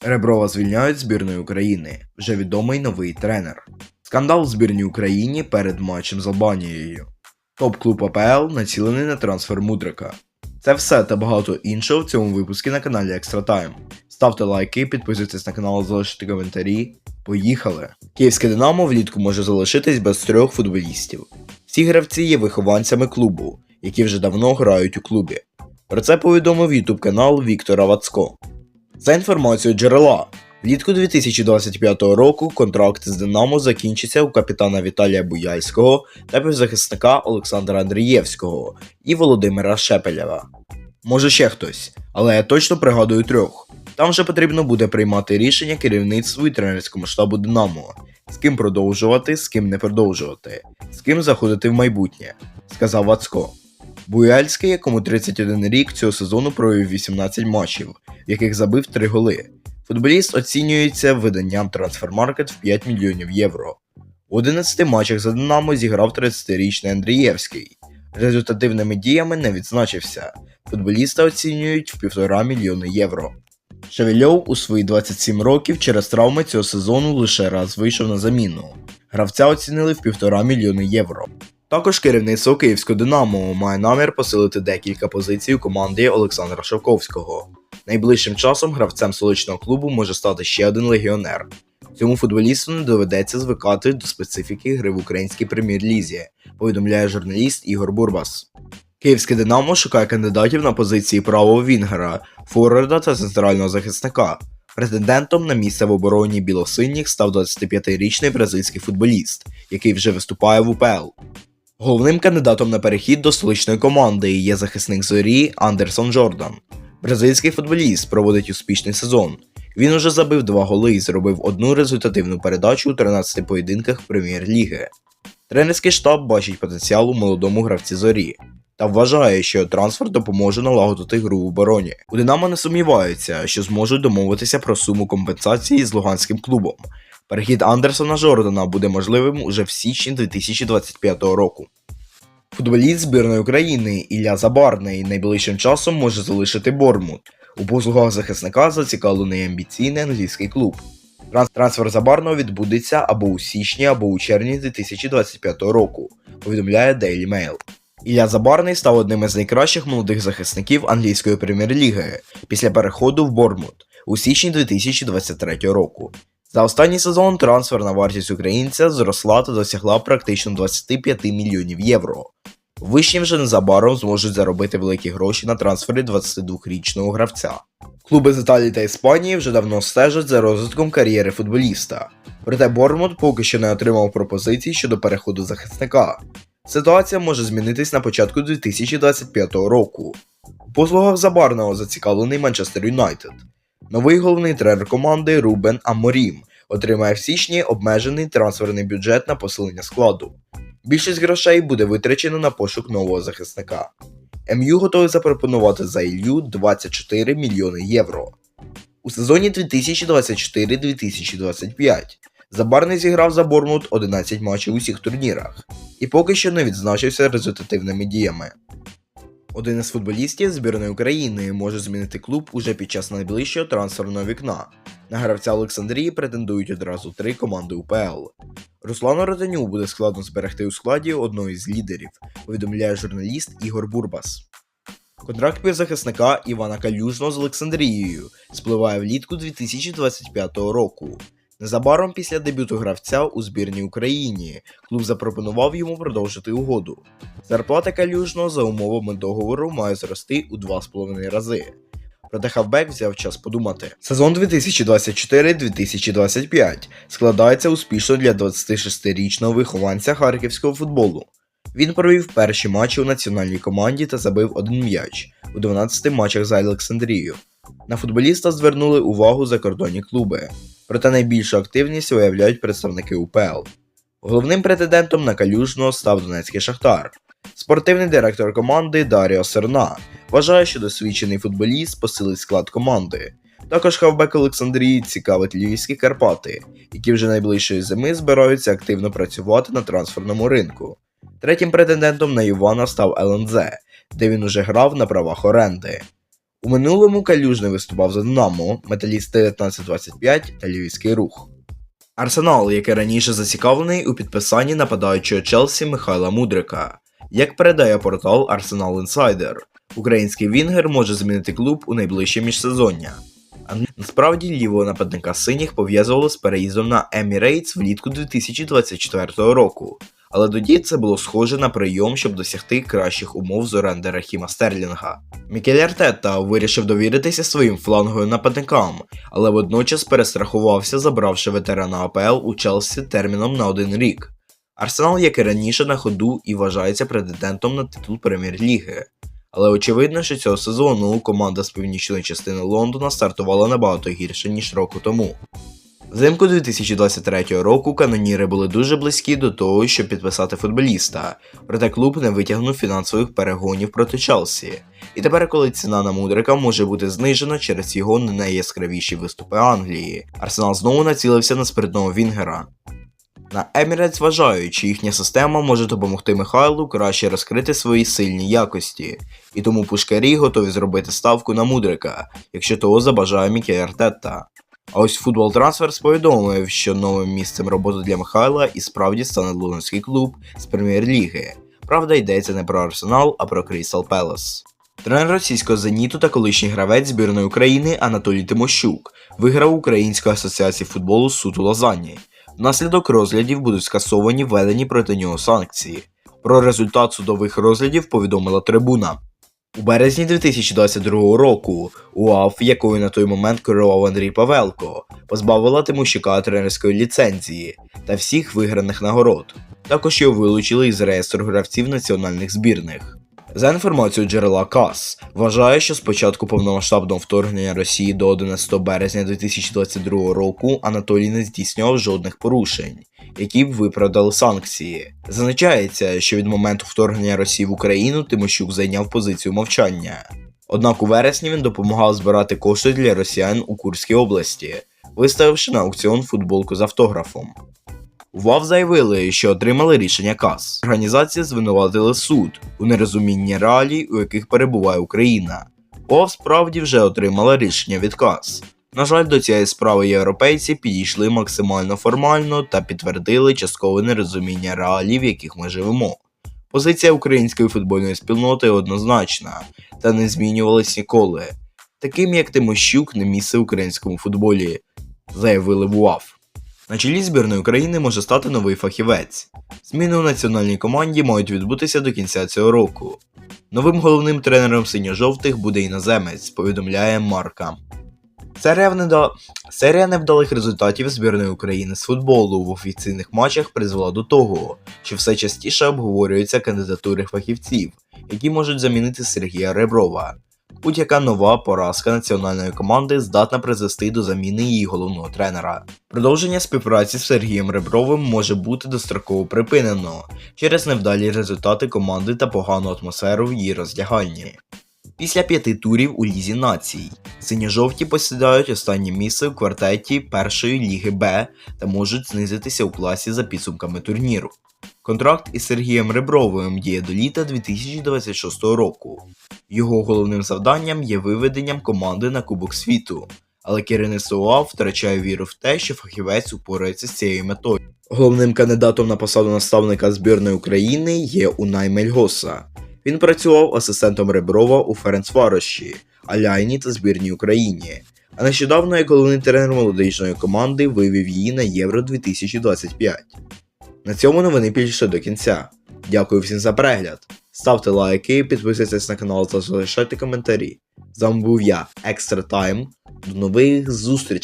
Реброва звільняють збірної України. Вже відомий новий тренер. Скандал в збірній Україні перед матчем з Албанією. Топ-клуб АПЛ націлений на трансфер Мудрика. Це все та багато іншого в цьому випуску на каналі Extra Time. Ставте лайки, підписуйтесь на канал, залишите коментарі. Поїхали! Київське Динамо влітку може залишитись без трьох футболістів. Всі гравці є вихованцями клубу, які вже давно грають у клубі. Про це повідомив ютуб канал Віктора Вацко. За інформацією джерела, влітку 2025 року контракт з Динамо закінчиться у капітана Віталія Буяльського та півзахисника Олександра Андрієвського і Володимира Шепелєва. Може ще хтось, але я точно пригадую трьох. Там вже потрібно буде приймати рішення керівництву і тренерському штабу Динамо, з ким продовжувати, з ким не продовжувати, з ким заходити в майбутнє, сказав Вацко. Буяльський, якому 31 рік цього сезону провів 18 матчів, в яких забив 3 голи. Футболіст оцінюється виданням Transfermarkt в 5 мільйонів євро. У 11 матчах за Динамо зіграв 30-річний Андрієвський. Результативними діями не відзначився. Футболіста оцінюють в 1,5 мільйони євро. Шевельов у свої 27 років через травми цього сезону лише раз вийшов на заміну. Гравця оцінили в 1,5 мільйони євро. Також керівництво Київського Динамо має намір посилити декілька позицій у команді Олександра Шовковського. Найближчим часом гравцем столичного клубу може стати ще один легіонер. Цьому футболісту не доведеться звикати до специфіки гри в українській прем'єр-лізі, повідомляє журналіст Ігор Бурбас. Київське Динамо шукає кандидатів на позиції правого Вінгера, форварда та центрального захисника. Претендентом на місце в обороні білосиніх став 25-річний бразильський футболіст, який вже виступає в УПЛ. Головним кандидатом на перехід до столичної команди є захисник зорі Андерсон Джордан. Бразильський футболіст проводить успішний сезон. Він уже забив два голи і зробив одну результативну передачу у 13 поєдинках прем'єр-ліги. Тренерський штаб бачить потенціал у молодому гравці зорі та вважає, що трансфер допоможе налагодити гру в обороні. У Динамо не сумніваються, що зможуть домовитися про суму компенсації з луганським клубом. Перехід Андерсона Жордана буде можливим уже в січні 2025 року. Футболіст збірної України Ілля Забарний найближчим часом може залишити Бормут. У послугах захисника зацікавлений амбіційний англійський клуб. Трансфер Забарного відбудеться або у січні, або у червні 2025 року, повідомляє Daily Mail. Ілля Забарний став одним із найкращих молодих захисників англійської прем'єр-ліги після переходу в Бормут у січні 2023 року. За останній сезон трансферна вартість українця зросла та досягла практично 25 мільйонів євро. Вишні вже незабаром зможуть заробити великі гроші на трансфері 22-річного гравця. Клуби з Італії та Іспанії вже давно стежать за розвитком кар'єри футболіста. Проте Бормут поки що не отримав пропозицій щодо переходу захисника. Ситуація може змінитись на початку 2025 року. У послугах Забарного зацікавлений Манчестер Юнайтед. Новий головний тренер команди Рубен Аморім отримає в січні обмежений трансферний бюджет на посилення складу. Більшість грошей буде витрачено на пошук нового захисника. МЮ готовий запропонувати за Ілью 24 мільйони євро. У сезоні 2024-2025 Забарний зіграв за Бормут 11 матчів у всіх турнірах і поки що не відзначився результативними діями. Один із футболістів збірної України може змінити клуб уже під час найближчого трансферного вікна. На гравця Олександрії претендують одразу три команди УПЛ. Руслану Ротаню буде складно зберегти у складі одного з лідерів, повідомляє журналіст Ігор Бурбас. Контракт півзахисника Івана Калюжного з Олександрією спливає влітку 2025 року. Незабаром після дебюту гравця у збірній Україні клуб запропонував йому продовжити угоду. Зарплата Калюжного за умовами договору має зрости у 2,5 рази. Проте хавбек взяв час подумати. Сезон 2024-2025 складається успішно для 26-річного вихованця харківського футболу. Він провів перші матчі у національній команді та забив один м'яч у 12 матчах за Олександрію. На футболіста звернули увагу закордонні клуби, проте найбільшу активність виявляють представники УПЛ. Головним претендентом на калюжного став Донецький Шахтар. Спортивний директор команди Даріо Серна вважає, що досвідчений футболіст посилить склад команди. Також хавбек Олександрії цікавить львівські Карпати, які вже найближчої зими збираються активно працювати на трансферному ринку. Третім претендентом на Івана став ЛНЗ, де він уже грав на правах оренди. У минулому Калюжний виступав за Динамо, Металіст 1925 та Львівський рух. Арсенал, який раніше зацікавлений у підписанні нападаючого Челсі Михайла Мудрика. Як передає портал Arsenal Insider, український Вінгер може змінити клуб у найближче міжсезоння. А насправді лівого нападника синіх пов'язували з переїздом на Emirates влітку 2024 року, але тоді це було схоже на прийом, щоб досягти кращих умов з оренди Рахіма Стерлінга. Мікель Артета вирішив довіритися своїм фланговим нападникам, але водночас перестрахувався, забравши ветерана АПЛ у Челсі терміном на один рік. Арсенал, як і раніше, на ходу і вважається претендентом на титул прем'єр-ліги. Але очевидно, що цього сезону команда з північної частини Лондона стартувала набагато гірше, ніж року тому. Взимку 2023 року каноніри були дуже близькі до того, щоб підписати футболіста, проте клуб не витягнув фінансових перегонів проти Челсі. І тепер, коли ціна на мудрика може бути знижена через його не найяскравіші виступи Англії, Арсенал знову націлився на спритного Вінгера. На Emirates вважають, що їхня система може допомогти Михайлу краще розкрити свої сильні якості, і тому пушкарі готові зробити ставку на мудрика, якщо того забажає Мікель Артетта. А ось Футбол Трансферс повідомив, що новим місцем роботи для Михайла і справді стане лондонський клуб з прем'єр-ліги. Правда, йдеться не про Арсенал, а про Крістал Пелес. Тренер російського зеніту та колишній гравець збірної України Анатолій Тимощук виграв Українську асоціацію футболу суд у Лозанні. Внаслідок розглядів будуть скасовані введені проти нього санкції. Про результат судових розглядів повідомила трибуна. У березні 2022 року УАФ, якою на той момент керував Андрій Павелко, позбавила Тимощука тренерської ліцензії та всіх виграних нагород. Також його вилучили із реєстру гравців національних збірних. За інформацією джерела КАС, вважає, що з початку повномасштабного вторгнення Росії до 11 березня 2022 року Анатолій не здійснював жодних порушень, які б виправдали санкції. Зазначається, що від моменту вторгнення Росії в Україну Тимощук зайняв позицію мовчання. Однак у вересні він допомагав збирати кошти для росіян у Курській області, виставивши на аукціон футболку з автографом. У ВАВ заявили, що отримали рішення КАС. Організація звинуватили суд у нерозумінні реалій, у яких перебуває Україна. ОВ справді вже отримала рішення від КАС. На жаль, до цієї справи європейці підійшли максимально формально та підтвердили часткове нерозуміння реалій, в яких ми живемо. Позиція української футбольної спільноти однозначна та не змінювалась ніколи. Таким як Тимощук не місце в українському футболі, заявили в УАФ. На чолі збірної України може стати новий фахівець. Зміни у національній команді мають відбутися до кінця цього року. Новим головним тренером синьо-жовтих буде іноземець, повідомляє Марка. Серія, внеда... Серія невдалих результатів збірної України з футболу в офіційних матчах призвела до того, що все частіше обговорюються кандидатури фахівців, які можуть замінити Сергія Реброва. Будь-яка нова поразка національної команди здатна призвести до заміни її головного тренера. Продовження співпраці з Сергієм Ребровим може бути достроково припинено через невдалі результати команди та погану атмосферу в її роздягальні. Після п'яти турів у Лізі націй синьо-жовті посідають останнє місце в квартеті першої ліги Б та можуть знизитися у класі за підсумками турніру. Контракт із Сергієм Ребровим діє до літа 2026 року. Його головним завданням є виведенням команди на Кубок світу, але керівництво УАВ втрачає віру в те, що фахівець упорається з цією метою. Головним кандидатом на посаду наставника збірної України є Унай Мельгоса. Він працював асистентом Реброва у Ференцвароші, Аляйні та збірній Україні. А нещодавно як головний тренер молодіжної команди вивів її на Євро 2025. На цьому новини підійшли до кінця. Дякую всім за перегляд. Ставте лайки, підписуйтесь на канал та залишайте коментарі. З вами був я, Екстра Тайм. До нових зустрічей!